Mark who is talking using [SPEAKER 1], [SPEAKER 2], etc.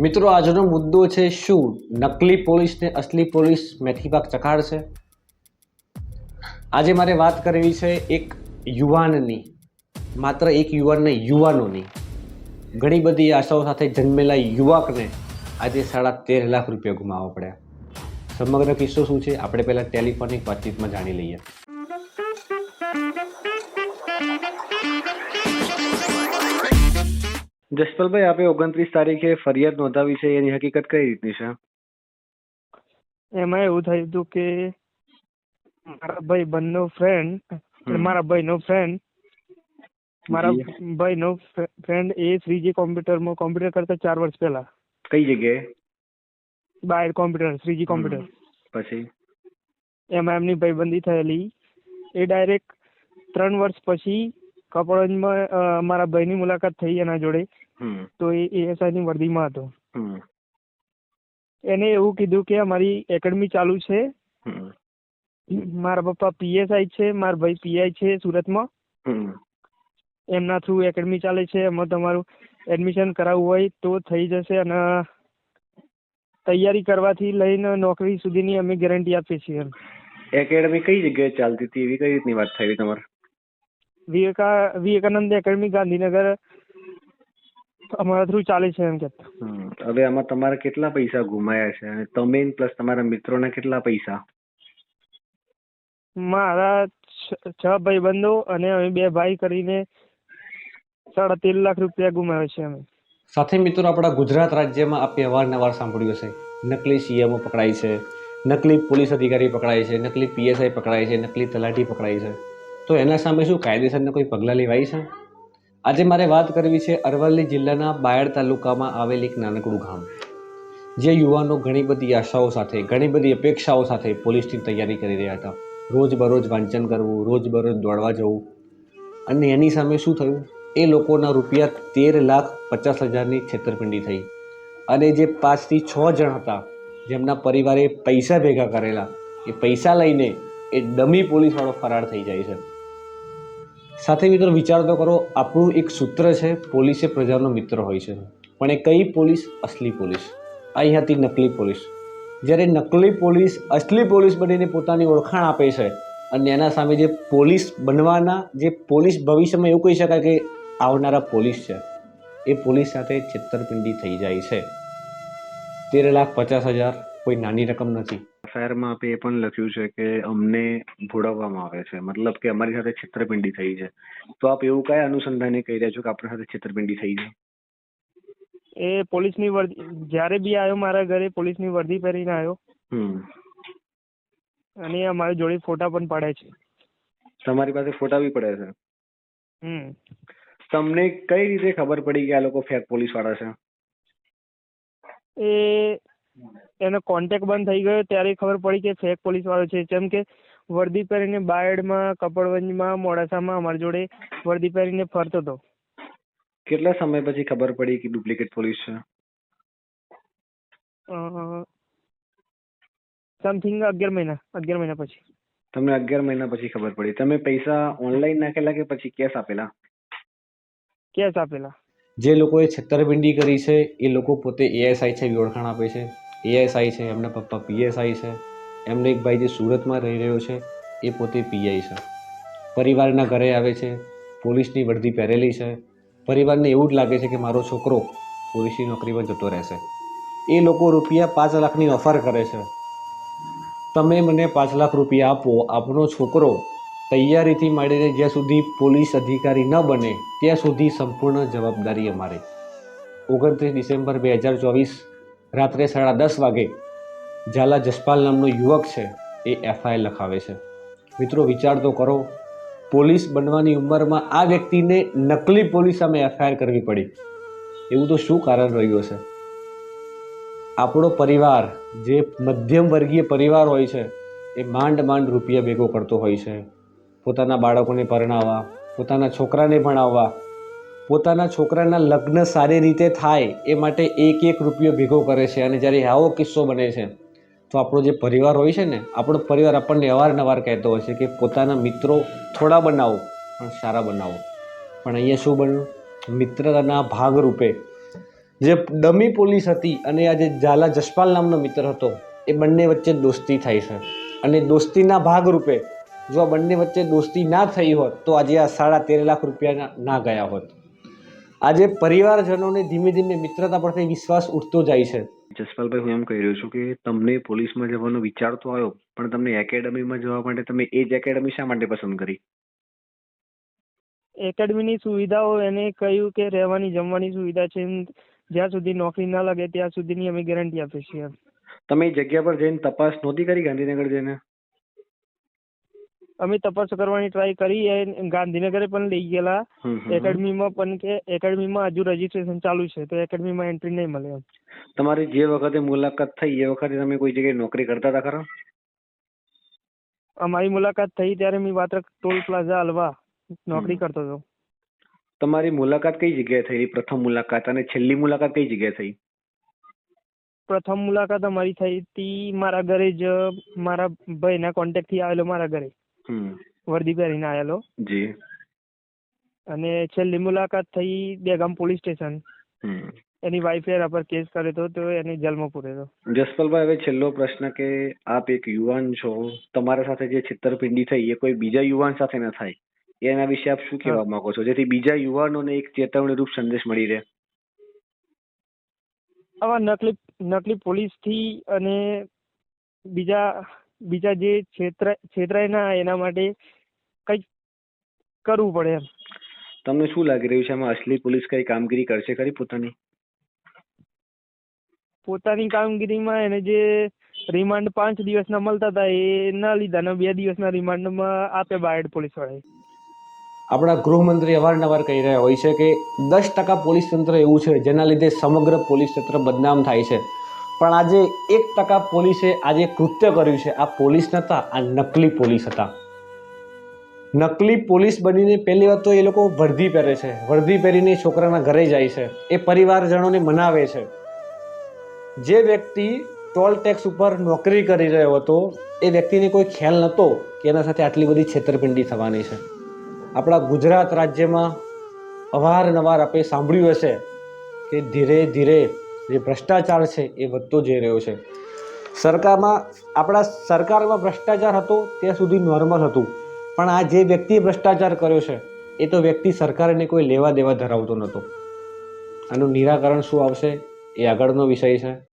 [SPEAKER 1] મિત્રો, આજનો મુદ્દો છે શું? નકલી પોલીસ ને અસલી પોલીસ મેથીપાક ચખાડશે? આજે મારે વાત કરવી છે એક યુવાનની, માત્ર એક યુવાનને યુવાનોની. ઘણી બધી આશાઓ સાથે જન્મેલા યુવકને આજે સાડા તેર લાખ રૂપિયા ગુમાવવા પડ્યા. સમગ્ર કિસ્સો શું છે? આપણે પહેલાં ટેલિફોનિક વાતચીતમાં જાણી લઈએ.
[SPEAKER 2] જસપાલભાઈ આપે ઓગણત્રીસ તારીખે ફરિયાદ નોંધાવી છે એની હકીકત કઈ રીતની છે?
[SPEAKER 3] એમાં એવું થયું હતું કે મારા ભાઈ બંધનો ફ્રેન્ડ
[SPEAKER 2] મારા
[SPEAKER 3] મારા ભાઈનો ફ્રેન્ડ મારા
[SPEAKER 2] ભાઈ
[SPEAKER 3] ભાઈનો ફ્રેન્ડ એ શ્રીજી કોમ્પ્યુટરમાં કોમ્પ્યુટર કરતા ચાર વર્ષ પહેલા.
[SPEAKER 2] કઈ જગ્યાએ?
[SPEAKER 3] બાયર કોમ્પ્યુટર શ્રીજી કોમ્પ્યુટર
[SPEAKER 2] પછી?
[SPEAKER 3] એમાં એમની ભાઈબંધી થયેલી. એ ડાયરેક્ટ ત્રણ વર્ષ પછી કપડવંજમાં મારા ભાઈની મુલાકાત થઈ એના જોડે. તો એ એએસઆઈ ની વર્દીમાં હતો. એને એવું કીધું કે અમારી એકેડમી ચાલુ છે. મારા પપ્પા પીએસઆઈ છે મારા ભાઈ પીઆઈ છે સુરતમાં. એમના થ્રુ એકેડમી ચાલે છે એમાં તમારું એડમિશન કરાવવું હોય તો થઈ જશે અને તૈયારી કરવાથી લઈને નોકરી સુધીની અમે ગેરંટી આપીએ છીએ.
[SPEAKER 2] એકેડમી કઈ જગ્યાએ ચાલતી હતી? એવી કઈ રીતની વાત થઈ તમારે?
[SPEAKER 3] વિવેકા વિવેકાનંદ એકેડમી ગાંધીનગર અમારા થ્રુ ચાલે છે એમ
[SPEAKER 2] કે હવે આમાં તમારે કેટલા પૈસા ગુમાયા છે? અને તમે પ્લસ તમારા મિત્રોના કેટલા પૈસા?
[SPEAKER 3] મારા છ- છ ભાઈબંધો અને અમે બે ભાઈ કરીને સાડા તેર લાખ રૂપિયા ગુમાવ્યા છે અમે.
[SPEAKER 1] સાથે મિત્રો આપણા ગુજરાત રાજ્યમાં આપણે અવારનવાર સાંભળ્યું હશે. નકલી સીએમઓ પકડાય છે નકલી પોલીસ અધિકારી પકડાય છે નકલી પીએસઆઈ પકડાય છે નકલી તલાટી પકડાય છે. તો એના સામે શું કાયદેસરના કોઈ પગલાં લેવાય છે? આજે મારે વાત કરવી છે અરવલ્લી જિલ્લાના બાયડ તાલુકામાં આવેલ એક નાનકડું ગામ. જે યુવાનો ઘણી બધી આશાઓ સાથે, ઘણી બધી અપેક્ષાઓ સાથે પોલીસની તૈયારી કરી રહ્યા હતા. રોજબરોજ વાંચન કરવું, રોજબરોજ દોડવા જવું. અને એની સામે શું થયું? એ લોકોના રૂપિયા તેર લાખ પચાસ હજારની છેતરપિંડી થઈ. અને જે પાંચથી છ જણ હતા, જેમના પરિવારે પૈસા ભેગા કરેલા, એ પૈસા લઈને એ ડમી પોલીસવાળો ફરાર થઈ જાય છે. સાથે મિત્રો વિચાર તો કરો, આપણું એક સૂત્ર છે, પોલીસ પ્રજાનો મિત્ર હોય છે. પણ એ કઈ પોલીસ? અસલી પોલીસ. અહીં હતી નકલી પોલીસ. જ્યારે નકલી પોલીસ અસલી પોલીસ બનીને પોતાની ઓળખાણ આપે છે અને એના સામે જે પોલીસ બનવાના, જે પોલીસ ભવિષ્યમાં એવું કહી શકાય કે આવનારા પોલીસ છે, એ પોલીસ સાથે છેતરપિંડી થઈ જાય છે. તેર લાખ પચાસ હજાર કોઈ નાની રકમ નથી.
[SPEAKER 2] એફઆઈઆરમાં એ પણ લખ્યું છે કે અમને ભોળવવામાં આવે છે. મતલબ કે અમારી સાથે છેતરપિંડી થઈ છે. તો આપ એવું કયા અનુસંધાને કહી રહ્યા છો કે આપણી સાથે છેતરપિંડી થઈ છે?
[SPEAKER 3] એ પોલીસની વર્દી જ્યારે બી આવ્યો મારા ઘરે પોલીસની વર્દી પહેરીને આવ્યો
[SPEAKER 2] હમ.
[SPEAKER 3] અને અમારી જોડે ફોટા પણ પડે છે.
[SPEAKER 2] તમારી પાસે ફોટા બી પડે છે?
[SPEAKER 3] હમ.
[SPEAKER 2] તમને કઈ રીતે ખબર પડી કે આ લોકો ફેક પોલીસવાળા છે?
[SPEAKER 3] એ એનો કોન્ટેક બંધ થઈ ગયો. ત્યારે ખબર પડી કે ફેક પોલીસ વાળો છે. જેમ કે વર્દી પહેરીને બાયડમાં કપડવંજમાં મોડાસામાં અમારી જોડે વર્દી પહેરીને ફરતો હતો.
[SPEAKER 2] કેટલા સમય પછી ખબર પડી કે ડુપ્લિકેટ પોલીસ છે?
[SPEAKER 3] સમથિંગ અગિયાર મહિના અગિયાર મહિના પછી.
[SPEAKER 2] તમને અગિયાર મહિના પછી ખબર પડી. તમે પૈસા ઓનલાઈન નાખેલા કે પછી કેશ આપેલા?
[SPEAKER 3] કેશ આપેલા.
[SPEAKER 1] જે લોકોએ છેતરપિંડી કરી છે એ લોકો પોતે એએસઆઈ છે એવી ઓળખાણ આપે છે. એએસઆઈ છે, એમના પપ્પા પીએસઆઈ છે. એમનો એક ભાઈ જે સુરતમાં રહી રહ્યો છે, એ પોતે પીઆઈ છે. પરિવારના ઘરે આવે છે, પોલીસની વર્દી પહેરેલી છે. પરિવારને એવું જ લાગે છે કે મારો છોકરો પોલીસની નોકરીમાં જતો રહેશે. એ લોકો રૂપિયા પાંચ લાખની ઓફર કરે છે. તમે મને પાંચ લાખ રૂપિયા આપો આપણો છોકરો તૈયારીથી માંડીને જ્યાં સુધી પોલીસ અધિકારી ન બને, ત્યાં સુધી સંપૂર્ણ જવાબદારી અમારે. ઓગણત્રીસ ડિસેમ્બર બે હજાર ચોવીસ રાત્રે સાડા દસ વાગે ઝાલા જસપાલ નામનો યુવક છે એ એફઆઈઆર લખાવે છે. મિત્રો, વિચાર તો કરો, પોલીસ બનવાની ઉંમરમાં આ વ્યક્તિને નકલી પોલીસ સામે એફઆઈઆર કરવી પડી. એવું તો શું કારણ રહ્યું હશે? આપણો પરિવાર, જે મધ્યમ વર્ગીય પરિવાર હોય છે, એ માંડ માંડ રૂપિયા ભેગો કરતો હોય છે. પોતાના બાળકોને પરણાવવા, પોતાના છોકરાને ભણાવવા પોતાના છોકરાના લગ્ન સારી રીતે થાય એ માટે એક એક રૂપિયો ભેગો કરે છે અને જ્યારે આવો કિસ્સો બને છે, તો આપણો જે પરિવાર હોય છે ને, આપણો પરિવાર આપણને અવારનવાર કહેતો હોય છે કે પોતાના મિત્રો થોડા બનાવો, પણ સારા બનાવો. પણ અહીંયા શું બન્યું? મિત્રતાના ભાગરૂપે જે ડમી પોલીસ હતી અને આ જે ઝાલા જસપાલ નામનો મિત્ર હતો, એ બંને વચ્ચે દોસ્તી થાય છે. અને દોસ્તીના ભાગરૂપે જો આ બંને વચ્ચે દોસ્તી ના થઈ હોત, તો આજે આ સાડા તેર લાખ રૂપિયા ના ગયા હોત. આજે પરિવારજનોને ધીમે ધીમે મિત્રતા પરથી વિશ્વાસ ઉઠતો જાય છે.
[SPEAKER 2] જસપાલભાઈ હું એમ કહી રહ્યો છું કે તમને પોલીસમાં જવાનો વિચાર તો આવ્યો પણ તમને એકેડમીમાં જવા માટે તમે એ જ એકેડમી શા માટે પસંદ કરી?
[SPEAKER 3] એકેડમીની સુવિધાઓ એને કહ્યું કે રહેવાની જમવાની સુવિધા છે જ્યાં સુધી નોકરી ના લાગે ત્યાં સુધીની અમે ગેરંટી આપીએ છીએ.
[SPEAKER 2] તમે એ જગ્યા પર જઈને તપાસ નહોતી કરી ગાંધીનગર જઈને?
[SPEAKER 3] અમે તપાસ કરવાની ટ્રાય કરી એ ગાંધીનગરે પણ લઈ ગયેલા. એકેડમીમાં પણ કે એકેડમીમાં હજુ રજીસ્ટ્રેશન ચાલુ છે તો એકેડમીમાં એન્ટ્રી નહીં મળે એમ.
[SPEAKER 2] તમારી જે વખતે મુલાકાત થઈ એ વખતે તમે કોઈ જગ્યાએ નોકરી કરતા હતા ખરા?
[SPEAKER 3] અમારી મુલાકાત થઈ ત્યારે મેં વાત્રક ટોલ પ્લાઝા હલવા નોકરી કરતો હતો.
[SPEAKER 2] તમારી મુલાકાત કઈ જગ્યાએ થઈ? પ્રથમ મુલાકાત અને છેલ્લી મુલાકાત કઈ જગ્યાએ થઈ?
[SPEAKER 3] પ્રથમ મુલાકાત અમારી થઈ હતી મારા ઘરે જ મારા ભાઈના કોન્ટેક્ટથી આવેલો મારા ઘરે. વર્દી પહેરીને આવેલો.
[SPEAKER 2] જી.
[SPEAKER 3] અને છેલ્લી મુલાકાત થઈ બેગામ પોલીસ સ્ટેશન. એની વાઈફે એના પર કેસ કર્યો હતો તો એને જેલમાં પૂરેલો.
[SPEAKER 2] જસપાલભાઈ હવે છેલ્લો પ્રશ્ન કે આપ એક યુવાન છો તમારા સાથે જે છેતરપિંડી થઈ એ કોઈ બીજા યુવાન સાથે ન થાય. એના વિશે આપ શું કહેવા માંગો છો? જેથી બીજા યુવાનોને એક ચેતવણી રૂપ સંદેશ મળી રહે.
[SPEAKER 3] આવા નકલી નકલી પોલીસથી અને બીજા બીજા જે છેતરા છેતરાય ના એના માટે કંઈક કરવું પડે એમ.
[SPEAKER 2] તમને શું લાગી રહ્યું છે? આમાં અસલી પોલીસ કઈ કામગીરી કરશે ખરી પોતાની?
[SPEAKER 3] પોતાની કામગીરીમાં એને જે રિમાન્ડ પાંચ દિવસના મળતા હતા એ ના લીધા. ને બે દિવસના રિમાન્ડમાં આપે બાયડ પોલીસ વાળાએ
[SPEAKER 1] આપણા ગૃહમંત્રી અવારનવાર કહી રહ્યા હોય છે કે દસ ટકા પોલીસ તંત્ર એવું છે જેના લીધે સમગ્ર પોલીસ તંત્ર બદનામ થાય છે. પણ આજે એક ટકા પોલીસે આજે કૃત્ય કર્યું છે. આ પોલીસ નહોતા આ નકલી પોલીસ હતા. નકલી પોલીસ બનીને પહેલી વાત તો એ લોકો વર્ધી પહેરે છે. વર્ધી પહેરીને છોકરાના ઘરે જાય છે. એ પરિવારજનોને મનાવે છે. જે વ્યક્તિ ટોલ ટેક્સ ઉપર નોકરી કરી રહ્યો હતો, એ વ્યક્તિને કોઈ ખ્યાલ નહોતો કે એના સાથે આટલી બધી છેતરપિંડી થવાની છે. આપણા ગુજરાત રાજ્યમાં અવારનવાર આપણે સાંભળ્યું હશે કે ધીરે ધીરે જે ભ્રષ્ટાચાર છે એ વધતો જઈ રહ્યો છે. સરકારમાં, આપણા સરકારમાં ભ્રષ્ટાચાર હતો ત્યાં સુધી નોર્મલ હતું. પણ આ જે વ્યક્તિએ ભ્રષ્ટાચાર કર્યો છે, એ તો વ્યક્તિ સરકારને કોઈ લેવા દેવા ધરાવતો નહોતો. આનું નિરાકરણ શું આવશે, એ આગળનો વિષય છે.